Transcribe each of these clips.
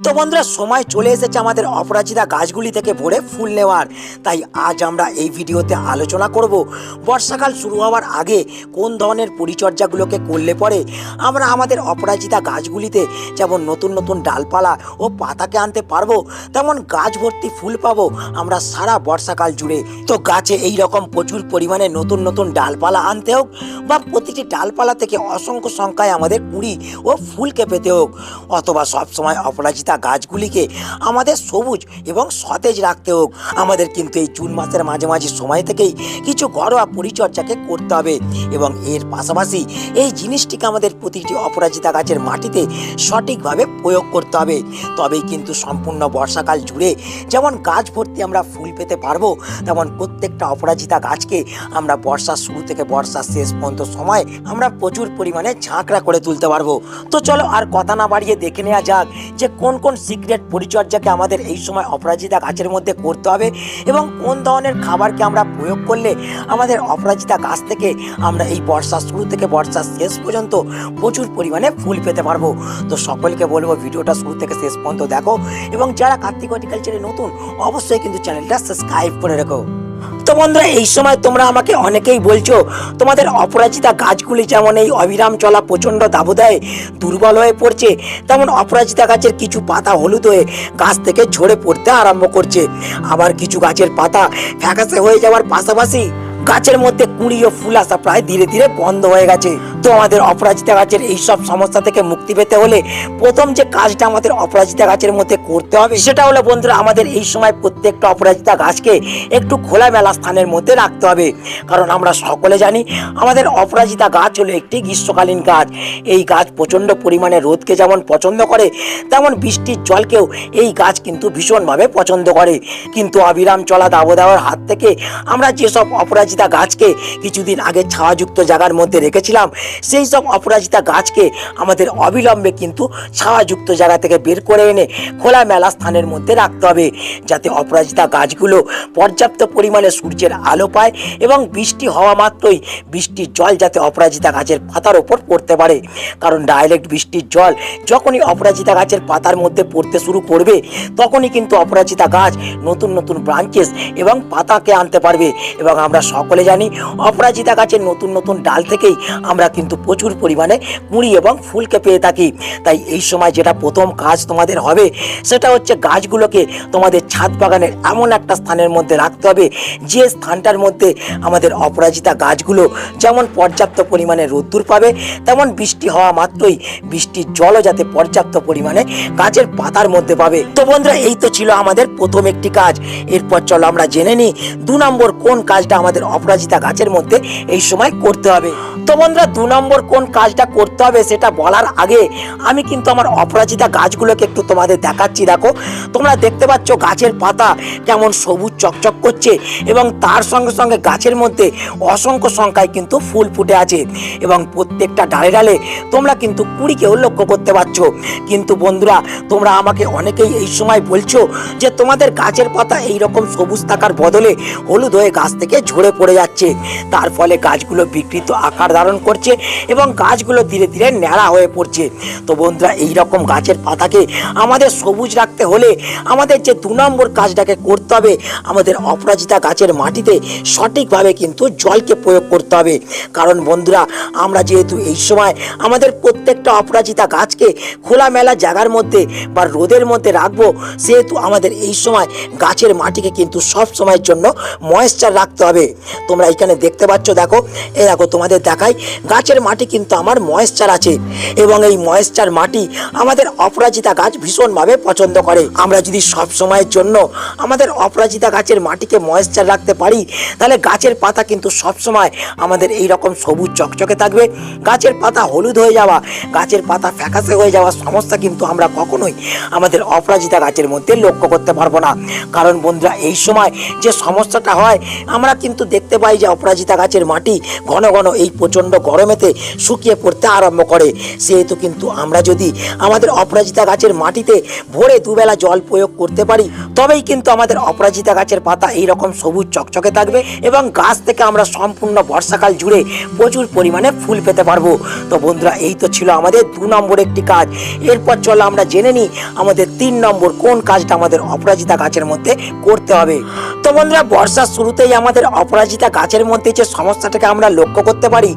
তো বন্ধুরা, সময় চলে এসেছে আমাদের অপরাজিতা গাছগুলি থেকে ভরে ফুল নেওয়ার। তাই আজ আমরা এই ভিডিওতে আলোচনা করব, বর্ষাকাল শুরু হওয়ার আগে কোন ধরনের পরিচর্যাগুলোকে করলে পরে আমরা আমাদের অপরাজিতা গাছগুলিতে যেমন নতুন নতুন ডালপালা ও পাতাকে আনতে পারব, তেমন গাছ ভর্তি ফুল পাবো আমরা সারা বর্ষাকাল জুড়ে। তো গাছে এই রকম প্রচুর পরিমাণে নতুন নতুন ডালপালা আনতে হোক বা প্রতিটি ডালপালা থেকে অসংখ্য সংখ্যায় আমাদের কুড়ি ও ফুলকে পেতে হোক, অথবা সবসময় অপরাজিতা গাছগুলিকে আমাদের সবুজ এবং সতেজ রাখতে হোক। আমাদের কিন্তু এই জুন মাসের মাঝামাঝি সময় থেকেই কিছু ঘরোয়া পরিচর্যাকে করতে হবে এবং এর পাশাপাশি এই জিনিসটিকে আমাদের প্রতিটি অপরাজিতা গাছের মাটিতে সঠিকভাবে প্রয়োগ করতে হবে। তবেই কিন্তু সম্পূর্ণ বর্ষাকাল জুড়ে যেমন গাছ ভর্তি আমরা ফুল পেতে পারব, তেমন প্রত্যেকটা অপরাজিতা গাছকে আমরা বর্ষার শুরু থেকে বর্ষার শেষ পর্যন্ত সময় আমরা প্রচুর পরিমাণে ঝাঁকড়া করে তুলতে পারব। তো চলো আর কথা না বাড়িয়ে দেখে নেওয়া যাক যে কোন কোন কোন সিক্রেট পরিচর্যাকে আমাদের এই সময় অপরাজিতা গাছের মধ্যে করতে হবে এবং কোন ধরনের খাবারকে আমরা প্রয়োগ করলে আমাদের অপরাজিতা গাছ থেকে আমরা এই বর্ষার শুরু থেকে বর্ষার শেষ পর্যন্ত প্রচুর পরিমাণে ফুল পেতে পারব। তো সকলকে বলব ভিডিওটা শুরু থেকে শেষ পর্যন্ত দেখো এবং যারা কার্তিক হর্টিকালচারে নতুন, অবশ্যই কিন্তু চ্যানেলটা সাবস্ক্রাইব করে রেখো। তো বন্ধুরা, এই সময় তোমরা আমাকে অনেকেই বলছো, তোমাদের অপরাজিতা গাছগুলি যেমন এই অবিরাম চলা প্রচণ্ড দাবদায় দুর্বল হয়ে পড়ছে, তেমন অপরাজিতা গাছের কিছু পাতা হলুদ হয়ে গাছ থেকে ঝরে পড়তে আরম্ভ করছে। আবার কিছু গাছের পাতা ফ্যাকাসে হয়ে যাওয়ার পাশাপাশি গাছের মধ্যে কুঁড়ি ও ফুল আসা প্রায় ধীরে ধীরে বন্ধ হয়ে গেছে। তো আমাদের অপরাজিতা গাছের এই সব সমস্যা থেকে মুক্তি পেতে হলে প্রথম যে কাজটা আমাদের অপরাজিতা গাছের মধ্যে করতে হবে সেটা হলো বন্ধুরা আমাদের এই সময় প্রত্যেকটা অপরাজিতা গাছকে একটু খোলামেলা স্থানের মধ্যে রাখতে হবে। কারণ আমরা সকলে জানি আমাদের অপরাজিতা গাছ হলো একটি গ্রীষ্মকালীন গাছ। এই গাছ প্রচণ্ড পরিমাণে রোদকে যেমন পছন্দ করে, তেমন বৃষ্টির জলকেও এই গাছ কিন্তু ভীষণভাবে পছন্দ করে। কিন্তু অবিরাম চলা দাবদাওয়ার হাত থেকে আমরা যেসব অপরাজিতা গাছকে কিছুদিন আগে ছাওয়াযুক্ত জায়গার মধ্যে রেখেছিলাম সেই সব অপরাজিতা গাছকে আমাদের অবিলম্বে কিন্তু ছাওয়াযুক্ত জায়গা থেকে বের করে এনে খোলামেলা স্থানের মধ্যে রাখতে হবে, যাতে অপরাজিতা গাছগুলো পর্যাপ্ত পরিমাণে সূর্যের আলো পায় এবং বৃষ্টি হওয়া মাত্রই বৃষ্টির জল যাতে অপরাজিতা গাছের পাতার ওপর পড়তে পারে। কারণ ডাইরেক্ট বৃষ্টির জল যখনই অপরাজিতা গাছের পাতার মধ্যে পড়তে শুরু করবে, তখনই কিন্তু অপরাজিতা গাছ নতুন নতুন ব্রাঞ্চেস এবং পাতাকে আনতে পারবে। এবং আমরা সকলে জানি, অপরাজিতা গাছের নতুন নতুন ডাল থেকেই আমরা কিন্তু প্রচুর পরিমাণে কুঁড়ি এবং ফুলকে পেয়ে থাকি। তাই এই সময় যেটা প্রথম কাজ তোমাদের হবে, সেটা হচ্ছে গাছগুলোকে তোমাদের ছাদ বাগানের এমন একটা স্থানের মধ্যে রাখতে হবে, যে স্থানটার মধ্যে আমাদের অপরাজিতা গাছগুলো যেমন পর্যাপ্ত পরিমাণে রোদ্দুর পাবে, তেমন বৃষ্টি হওয়া মাত্রই বৃষ্টির জলও যাতে পর্যাপ্ত পরিমাণে গাছের পাতার মধ্যে পাবে। তো বন্ধুরা, এই তো ছিল আমাদের প্রথম একটি কাজ। এরপর চলো আমরা জেনে নিই দু নম্বর কোন কাজটা আমাদের অপরাজিতা গাছের মধ্যে এই সময় করতে হবে। তো বন্ধুরা, দু নম্বর কোন কাজটা করতে হবে সেটা বলার আগে আমি কিন্তু আমার অপরাজিতা গাছগুলোকে একটু তোমাদের দেখাচ্ছি। দেখো, তোমরা দেখতে পাচ্ছ গাছের পাতা কেমন সবুজ চকচক করছে এবং তার সঙ্গে সঙ্গে গাছের মধ্যে অসংখ্য সংখ্যায় কিন্তু ফুল ফুটে আছে এবং প্রত্যেকটা ডালে ডালে তোমরা কিন্তু কুড়িকেও লক্ষ্য করতে পারছ। কিন্তু বন্ধুরা, তোমরা আমাকে অনেকেই এই সময় বলছো যে তোমাদের গাছের পাতা এই রকম সবুজ থাকার বদলে হলুদ হয়ে গাছ থেকে ঝরে পড়ে যাচ্ছে। তার ফলে গাছগুলো বিকৃত আকার ধারণ করছে এবং গাছগুলো ধীরে ধীরে ন্যাড়া হয়ে পড়ছে। তো বন্ধুরা এই রকম গাছের পাতাকে আমাদের সবুজ রাখতে হলে আমাদের যে দু নম্বর কাজটাকে করতে হবে, আমাদের অপরাজিতা গাছের মাটিতে সঠিকভাবে কিন্তু জলকে প্রয়োগ করতে হবে। কারণ বন্ধুরা, আমরা যেহেতু এই সময় আমাদের প্রত্যেকটা অপরাজিতা গাছকে খোলামেলা জায়গার মধ্যে বা রোদের মধ্যে রাখব, সেহেতু আমাদের এই সময় গাছের মাটিকে কিন্তু সব সময়ের জন্য ময়েশ্চার রাখতে হবে। তোমরা এখানে দেখতে পাচ্ছ, দেখো এ দেখো তোমাদের দেখাই গাছের মাটি কিন্তু আমার ময়েশ্চার আছে। এবং এই ময়েশ্চার মাটি আমাদের অপরাজিতা গাছ ভীষণভাবে পছন্দ করে। আমরা যদি সব সময়ের জন্য আমাদের অপরাজিতা গাছের মাটিকে ময়েশ্চার রাখতে পারি, তাহলে গাছের পাতা কিন্তু সব সময় আমাদের এই রকম সবুজ চকচকে থাকবে। গাছের পাতা হলুদ হয়ে যাওয়া, গাছের পাতা ফ্যাকাসে হয়ে যাওয়া সমস্যা কিন্তু আমরা কখনোই আমাদের অপরাজিতা গাছের মধ্যে লক্ষ্য করতে পারব না। কারণ বন্ধুরা, এই সময় যে সমস্যাটা হয়, আমরা কিন্তু দেখতে পাই যে অপরাজিতা গাছের মাটি ঘন ঘন এই প্রচণ্ড গরমে সময়তে শুকিয়ে পড়তে আরম্ভ করে। সেহেতু কিন্তু আমরা যদি আমাদের অপরাজিতা গাছের মাটিতে ভোরে দুবেলা জল প্রয়োগ করতে পারি, তবেই কিন্তু আমাদের অপরাজিতা গাছের পাতা এই রকম সবুজ চকচকে থাকবে এবং গাছ থেকে আমরা সম্পূর্ণ বর্ষাকাল জুড়ে প্রচুর পরিমাণে ফুল পেতে পারব। তো বন্ধুরা, এই তো ছিল আমাদের দু নম্বর একটি কাজ। এরপর চলো আমরা জেনে নিই আমাদের তিন নম্বর কোন কাজটা আমাদের অপরাজিতা গাছের মধ্যে করতে হবে। তো বন্ধুরা, বর্ষার শুরুতেই আমাদের অপরাজিতা গাছের মধ্যে যে সমস্যাটাকে আমরা লক্ষ্য করতে পারি,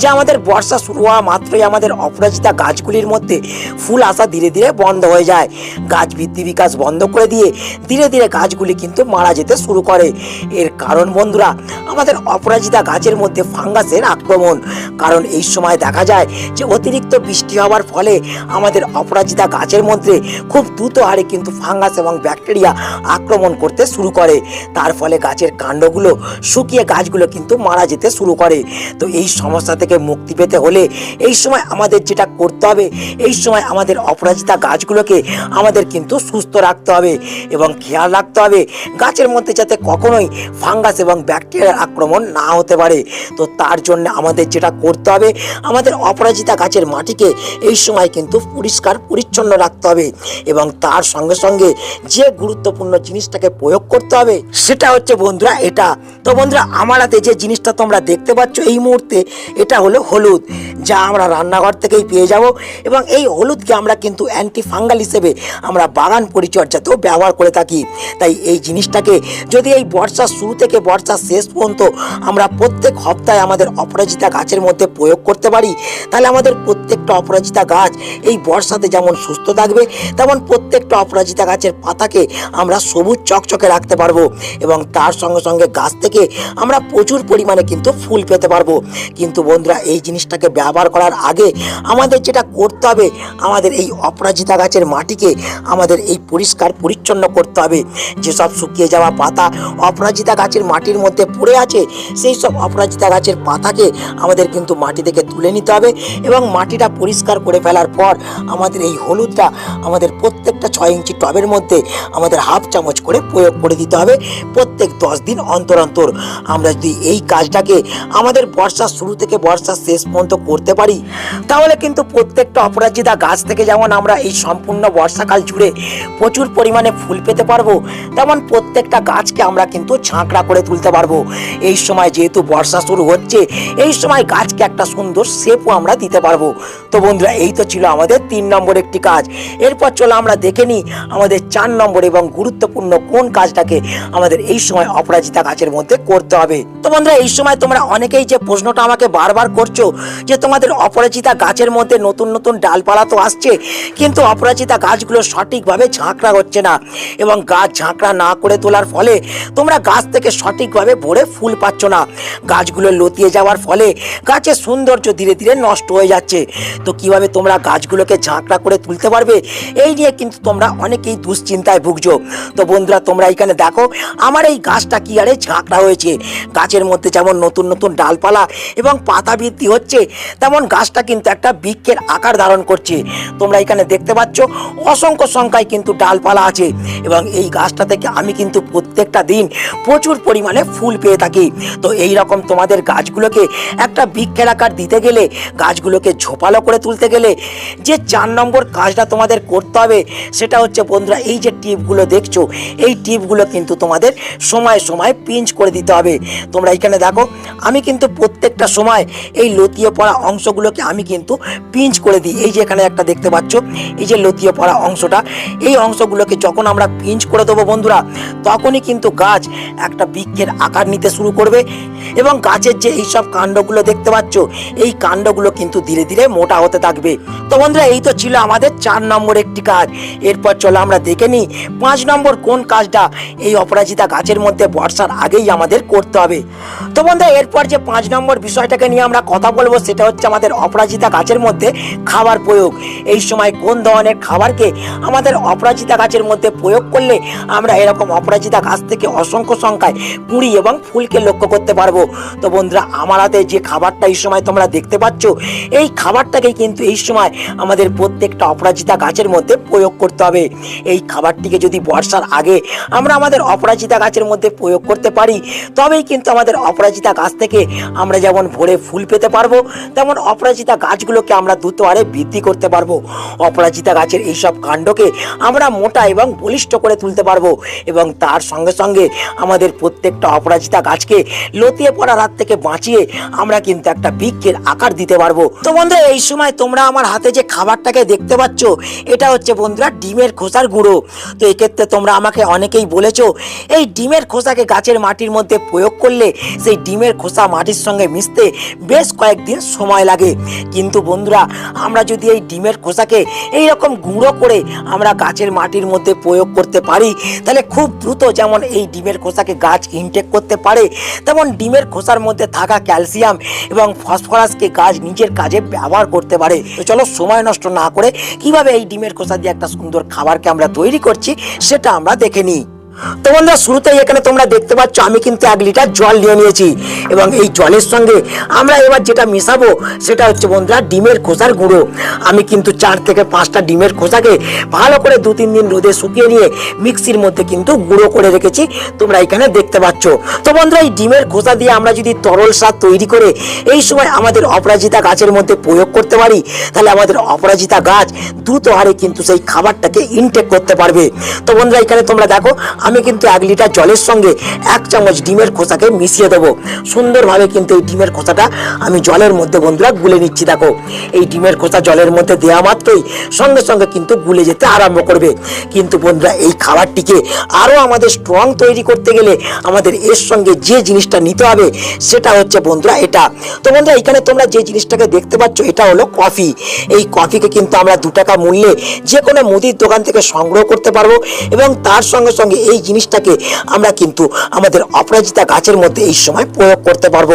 যে আমাদের বর্ষা শুরু হওয়া মাত্রই আমাদের অপরাজিতা গাছগুলির মধ্যে ফুল আসা ধীরে ধীরে বন্ধ হয়ে যায়। গাছ বৃদ্ধি বিকাশ বন্ধ করে দিয়ে ধীরে ধীরে গাছগুলি কিন্তু মারা যেতে শুরু করে। এর কারণ বন্ধুরা, আমাদের অপরাজিতা গাছের মধ্যে ফাঙ্গাসের আক্রমণ। কারণ এই সময় দেখা যায় যে অতিরিক্ত বৃষ্টি হওয়ার ফলে আমাদের অপরাজিতা গাছের মধ্যে খুব দ্রুত হারে কিন্তু ফাঙ্গাস এবং ব্যাকটেরিয়া আক্রমণ করতে শুরু করে। তার ফলে গাছের কাণ্ডগুলো শুকিয়ে গাছগুলো কিন্তু মারা যেতে শুরু করে। তো এই সমস্যা থেকে মুক্তি পেতে হলে এই সময় আমাদের যেটা করতে হবে, এই সময় আমাদের অপরাজিতা গাছগুলোকে আমাদের কিন্তু সুস্থ রাখতে হবে এবং খেয়াল রাখতে হবে গাছের মধ্যে যাতে কখনোই ফাঙ্গাস এবং ব্যাকটেরিয়ার আক্রমণ না হতে পারে। তো তার জন্য আমাদের যেটা করতে হবে, আমাদের অপরাজিতা গাছের মাটিকে এই সময় কিন্তু পরিষ্কার, পরিচ্ছন্ন রাখতে হবে এবং তার সঙ্গে সঙ্গে যে গুরুত্বপূর্ণ জিনিসটাকে প্রয়োগ করতে হবে সেটা হচ্ছে বন্ধুরা এটা। তো বন্ধুরা আমার হাতে যে জিনিসটা তোমরা দেখতে পাচ্ছ এই মুহূর্তে এটা হলো হলুদ, যা আমরা রান্নাঘর থেকেই পেয়ে যাব। এবং এই হলুদকে আমরা কিন্তু অ্যান্টি ফাঙ্গাল হিসেবে আমরা বাগান পরিচর্যাতেও ব্যবহার করে থাকি। তাই এই জিনিসটাকে যদি এই বর্ষার শুরু থেকে বর্ষার শেষ পর্যন্ত আমরা প্রত্যেক সপ্তাহে আমাদের অপরাজিতা গাছের মধ্যে প্রয়োগ করতে পারি, তাহলে আমাদের প্রত্যেকটা অপরাজিতা গাছ এই বর্ষাতে যেমন সুস্থ থাকবে, তেমন প্রত্যেকটা অপরাজিতা গাছের পাতাকে আমরা সবুজ চকচকে রাখতে পারব। এবং তার সঙ্গে সঙ্গে গাছ থেকে আমরা প্রচুর পরিমাণে কিন্তু ফুল পেতে পারব। কিন্তু বন্ধুরা এই জিনিসটাকে ব্যবহার করার আগে আমাদের যেটা করতে হবে, আমাদের এই অপরাজিতা গাছের মাটিকে আমাদের এই পরিষ্কার পরিচ্ছন্ন করতে হবে। যেসব শুকিয়ে যাওয়া পাতা অপরাজিতা গাছের মাটির মধ্যে পড়ে আছে, সেই সব অপরাজিতা গাছের পাতাকে আমাদের কিন্তু মাটি থেকে তুলে নিতে হবে এবং মাটিটা পরিষ্কার করে ফেলার পর আমাদের এই হলুদটা আমাদের প্রত্যেকটা ছয় ইঞ্চি টবের মধ্যে আমাদের হাফ চামচ করে প্রয়োগ করে দিতে হবে প্রত্যেক দশ দিন অন্তর অন্তর। আমরা যদি এই কাজটাকে আমাদের বর্ষার শুরু থেকে বর্ষার শেষ পর্যন্ত করতে পারি, তাহলে কিন্তু প্রত্যেকটা অপরাজিতা গাছ থেকে যেমন আমরা এই সম্পূর্ণ বর্ষাকাল জুড়ে প্রচুর পরিমাণে ফুল পেতে পারব, তেমন প্রত্যেকটা গাছকে আমরা কিন্তু ঝাঁকড়া করে তুলতে পারব। এই সময় যেহেতু বর্ষা শুরু হচ্ছে, এই সময় গাছকে একটা সুন্দর শেপও আমরা দিতে পারব। তো বন্ধুরা, এই তো ছিল আমাদের তিন নম্বর একটি কাজ। এরপর চলো আমরা দেখে নিই আমাদের চার নম্বর এবং গুরুত্বপূর্ণ কোন কাজটাকে আমাদের এই সময় অপরাজিতা গাছের মধ্যে করতে হবে। তো বন্ধুরা, এই সময় তোমরা অনেকেই যে প্রশ্নটা আমাকে বারবার করছ যে তোমাদের অপরাজিতা গাছের মধ্যে নতুন নতুন ডালপালা তো আসছে, কিন্তু অপরাজিতা গাছগুলো সঠিকভাবে ঝাঁকড়া হচ্ছে না এবং গাছ ঝাঁকড়া না করে তোলার ফলে তোমরা গাছ থেকে সঠিকভাবে ভরে ফুল পাচ্ছ না। গাছগুলো লতিয়ে যাওয়ার ফলে গাছের সৌন্দর্য ধীরে ধীরে নষ্ট হয়ে যাচ্ছে। তো কীভাবে তোমরা গাছগুলোকে ঝাঁকড়া করে তুলতে পারবে, এই নিয়ে কিন্তু তোমরা অনেকেই দুশ্চিন্তায় ভুগছো। তো বন্ধুরা, তোমরা এখানে দেখো, আমার এই গাছটা কি আরে ঝাঁকড়া হয়েছে। গাছের মধ্যে যেমন নতুন নতুন ডালপালা এবং পাতা বৃদ্ধি হচ্ছে, তেমন গাছটা কিন্তু একটা বৃক্ষের আকার ধারণ করছে। তোমরা এখানে দেখতে পাচ্ছ, অসংখ্য সংখ্যায় কিন্তু ডালপালা আছে এবং এই গাছটা থেকে আমি কিন্তু প্রত্যেকটা দিন প্রচুর পরিমাণে ফুল পেয়ে থাকি। তো এই রকম তোমাদের গাছগুলোকে একটা বৃক্ষের আকার দিতে গেলে, গাছগুলোকে ঝোপালো করে তুলতে গেলে, যে চার নম্বর কাজটা তোমাদের করতে হবে সেটা হচ্ছে বন্ধুরা, এই যে টিপগুলো দেখছ, এই টিপগুলো কিন্তু তোমাদের সময় সময় পিঞ্চ করে দিতে হবে। তোমরা এখানে দেখো, আমি কিন্তু প্রত্যেকটা সময় এই লতিয়ে পড়া অংশগুলোকে আমি কিন্তু পিঞ্চ করে দিই। এই যে এখানে একটা দেখতে পাচ্ছ, এই যে লতিয়ে পড়া অংশটা, এই অংশগুলোকে যখন আমরা পিঞ্চ করে দেবো বন্ধুরা, তখনই কিন্তু গাছ একটা বৃক্ষের আকার নিতে শুরু করবে এবং গাছের যে এইসব কাণ্ডগুলো দেখতে পাচ্ছ, এই কাণ্ডগুলো কিন্তু ধীরে ধীরে মোটা হতে থাকবে। তো বন্ধুরা, এই তো ছিল আমাদের চার নম্বর একটি কাজ। এরপর চলো আমরা দেখে নিই পাঁচ নম্বর কোন কাজটা? এই অপরাজিতা গাছের মধ্যে বর্ষার আগেই আমাদের করতে হবে। তো বন্ধুরা, এরপর যে পাঁচ নম্বর বিষয়টাকে নিয়ে আমরা কথা বলব সেটা হচ্ছে আমাদের অপরাজিতা গাছের মধ্যে খাবার প্রয়োগ। এই সময় কোন ধরনের খাবারকে আমাদের অপরাজিতা গাছের মধ্যে প্রয়োগ করলে আমরা এরকম অপরাজিতা গাছ থেকে অসংখ্য সংখ্যায় কুড়ি এবং ফুলকে লক্ষ্য করতে পারব? তো বন্ধুরা, আমার হাতে যে খাবারটা এই সময় তোমরা দেখতে পাচ্ছ, এই খাবারটাকে কিন্তু এই সময় আমাদের প্রত্যেকটা অপরাজিতা গাছের মধ্যে প্রয়োগ করতে হবে এই খাবারটিকে যদি বর্ষার আগে আমরা আমাদের অপরাজিতা গাছের মধ্যে প্রয়োগ করতে পারি, তবেই কিন্তু আমাদের অপরাজিতা গাছ থেকে আমরা যেমন ভোরে ফুল পেতে পারব, তেমন অপরাজিতা গাছগুলোকে আমরা দ্রুত হারে বৃদ্ধি করতে পারব। অপরাজিতা গাছের এইসব কাণ্ডকে আমরা মোটা এবং বলিষ্ঠ করে তুলতে পারব এবং তার সঙ্গে সঙ্গে আমাদের প্রত্যেকটা অপরাজিতা গাছকে লতিয়ে পড়ার হাত থেকে বাঁচিয়ে আমরা কিন্তু একটা বৃক্ষের আকার দিতে পারব। তো বন্ধুরা, এই সময় তোমরা আমার হাতে যে খাবারটাকে দেখতে পাচ্ছ, এটা হচ্ছে বন্ধুরা ডিমের খোসার গুঁড়ো। তো এক্ষেত্রে তোমরা আমাকে অনেকেই বলেছ, এই ডিমের খোসাকে গাছের মাটির মধ্যে প্রয়োগ করলে সেই ডিমের খোসা মাটির সঙ্গে মিশতে বেশ কয়েকদিন সময় লাগে। কিন্তু বন্ধুরা, আমরা যদি এই ডিমের খোসাকে এই রকম গুঁড়ো করে আমরা গাছের মাটির মধ্যে প্রয়োগ করতে পারি, তাহলে খুব দ্রুত যেমন এই ডিমের খোসাকে গাছ ইনটেক করতে পারে, তেমন ডিমের খোসার মধ্যে থাকা ক্যালসিয়াম এবং ফসফরাসকে গাছ নিজের কাজে ব্যবহার করতে পারে। চলো সময় নষ্ট না করে কীভাবে এই ডিমের খোসা দিয়ে একটা সুন্দর খাবারকে আমরা তৈরি করছি সেটা আমরা দেখে নিই। তো বন্ধুরা শুরুতেই এখানে তোমরা দেখতে পাচ্ছ, আমি কিন্তু এক লিটার জল নিয়ে নিয়েছি। এবং এই জলের সঙ্গে আমরা এবার যেটা মেশাবো, সেটা হচ্ছে বন্ধুরা ডিমের খোসার গুঁড়ো। আমি কিন্তু চার থেকে পাঁচটা ডিমের খোসাকে ভালো করে দু তিন দিন রোদে শুকিয়ে নিয়ে মিক্সির মধ্যে কিন্তু গুঁড়ো করে রেখেছি। তোমরা এখানে দেখতে পাচ্ছ। তো বন্ধুরা, এই ডিমের খোসা দিয়ে আমরা যদি তরল সার তৈরি করে এই সময় আমাদের অপরাজিতা গাছের মধ্যে প্রয়োগ করতে পারি, তাহলে আমাদের অপরাজিতা গাছ দ্রুত হারে কিন্তু সেই খাবারটাকে ইনটেক করতে পারবে। তো বন্ধুরা, এখানে তোমরা দেখো আমি কিন্তু এক লিটার জলের সঙ্গে এক চামচ ডিমের খোসাকে মিশিয়ে দেবো। সুন্দরভাবে কিন্তু এই ডিমের খোসাটা আমি জলের মধ্যে বন্ধুরা গুলে নিচ্ছি, দেখো। এই ডিমের খোসা জলের মধ্যে দেওয়া মাত্রই সঙ্গে সঙ্গে কিন্তু গুলে যেতে আরম্ভ করবে। কিন্তু বন্ধুরা, এই খাবারটিকে আরও আমাদের স্ট্রং তৈরি করতে গেলে আমাদের এর সঙ্গে যে জিনিসটা নিতে হবে, সেটা হচ্ছে বন্ধুরা এটা। তো বন্ধুরা, এখানে তোমরা যে জিনিসটাকে দেখতে পাচ্ছ, এটা হলো কফি। এই কফিকে কিন্তু আমরা দু টাকা মূল্যে যে কোনো মুদির দোকান থেকে সংগ্রহ করতে পারব এবং তার সঙ্গে সঙ্গে এই জিনিসটাকে আমরা কিন্তু আমাদের অপরাজিতা গাছের মধ্যে এই সময় প্রয়োগ করতে পারব।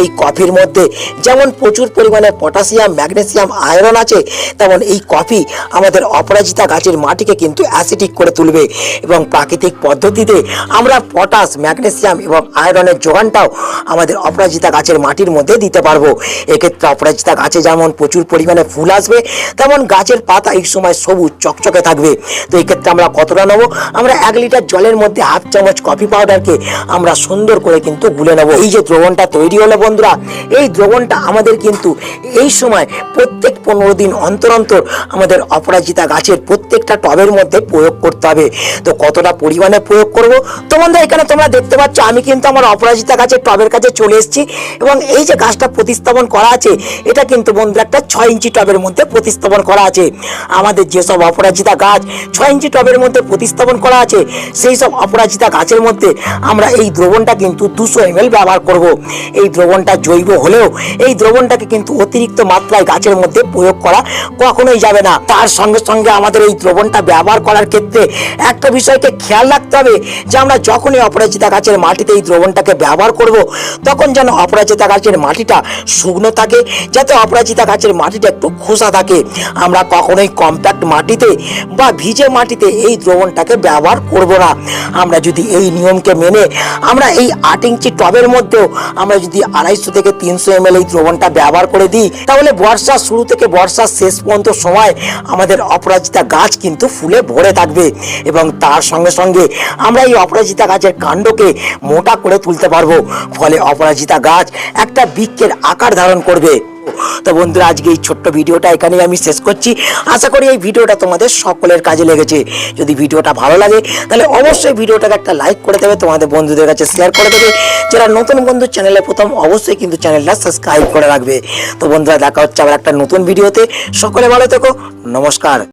এই কফির মধ্যে যেমন প্রচুর পরিমাণে পটাশিয়াম, ম্যাগনেসিয়াম, আয়রন আছে, তেমন এই কফি আমাদের অপরাজিতা গাছের মাটিকে কিন্তু অ্যাসিডিক করে তুলবে এবং প্রাকৃতিক পদ্ধতিতে আমরা পটাশ, ম্যাগনেসিয়াম এবং আয়রনের যোগানটাও আমাদের অপরাজিতা গাছের মাটির মধ্যে দিতে পারব। এক্ষেত্রে অপরাজিতা গাছে যেমন প্রচুর পরিমাণে ফুল আসবে, তেমন গাছের পাতা এই সময় সবুজ চকচকে থাকবে। তো এক্ষেত্রে আমরা কতটা নেব? আমরা এক লিটার জলের মধ্যে হাফ চামচ কফি পাউডারকে আমরা সুন্দর করে কিন্তু গুলে নেব। এই যে দ্রবণটা তৈরি হলো বন্ধুরা, এই দ্রবণটা আমাদের কিন্তু এই সময় প্রত্যেক পনেরো দিন অন্তর অন্তর আমাদের অপরাজিতা গাছের প্রত্যেকটা টবের মধ্যে প্রয়োগ করতে হবে। তো কতটা পরিমাণে প্রয়োগ করব? তো বন্ধুরা, এখানে তোমরা দেখতে পাচ্ছ, আমি কিন্তু আমার অপরাজিতা গাছের টবের কাছে চলে এসেছি এবং এই যে গাছটা প্রতিস্থাপন করা আছে, এটা কিন্তু বন্ধুরা একটা ছয় ইঞ্চি টবের মধ্যে প্রতিস্থাপন করা আছে। আমাদের যেসব অপরাজিতা গাছ ছয় ইঞ্চি টবের মধ্যে প্রতিস্থাপন করা আছে সেই সব অপরাজিতা গাছের মধ্যে আমরা এই দ্রবণটা কিন্তু দুশো এম ব্যবহার করব। এই দ্রবণটা জৈব হলেও এই দ্রবণটাকে কিন্তু অতিরিক্ত মাত্রায় গাছের মধ্যে প্রয়োগ করা কখনোই যাবে না। তার সঙ্গে সঙ্গে আমাদের এই দ্রবণটা ব্যবহার করার ক্ষেত্রে একটা বিষয়কে খেয়াল রাখতে হবে যে আমরা যখনই অপরাজিতা গাছের মাটিতে এই দ্রবণটাকে ব্যবহার করব, তখন যেন অপরাজিতা গাছের মাটিটা শুকনো থাকে, যাতে অপরাজিতা গাছের মাটিটা একটু খোসা থাকে। আমরা কখনোই কম্প্যাক্ট মাটিতে বা ভিজে মাটিতে এই দ্রবণটাকে ব্যবহার করব না। আমরা যদি এই নিয়মকে মেনে আমরা এই আট ইঞ্চি টবের মধ্যেও আমরা যদি আড়াইশো থেকে তিনশো এম এই দ্রবণটা ব্যবহার করে দিই, তাহলে বর্ষার শুরু থেকে বর্ষার শেষ পর্যন্ত সময় আমাদের অপরাজিতা গাছ কিন্তু ফুলে ভরে থাকবে এবং তার সঙ্গে সঙ্গে আমরা এই অপরাজিতা গাছের কাণ্ডকে মোটা করে তুলতে পারব। ফলে অপরাজিতা গাছ একটা বৃক্ষের আকার ধারণ করবে। তো বন্ধুরা, আজকে এই ছোট্ট ভিডিওটা এখানেই আমি শেষ করছি। আশা করি এই ভিডিওটা তোমাদের সকলের কাজে লেগেছে। যদি ভিডিওটা ভালো লাগে, তাহলে অবশ্যই ভিডিওটাকে একটা লাইক করে দেবে, তোমাদের বন্ধুদের কাছে শেয়ার করে দেবে। যারা নতুন বন্ধু, চ্যানেলে প্রথম, অবশ্যই কিন্তু চ্যানেলটা সাবস্ক্রাইব করে রাখবে। তো বন্ধুরা, দেখা হচ্ছে আবার একটা নতুন ভিডিওতে। সকলে ভালো থেকো, নমস্কার।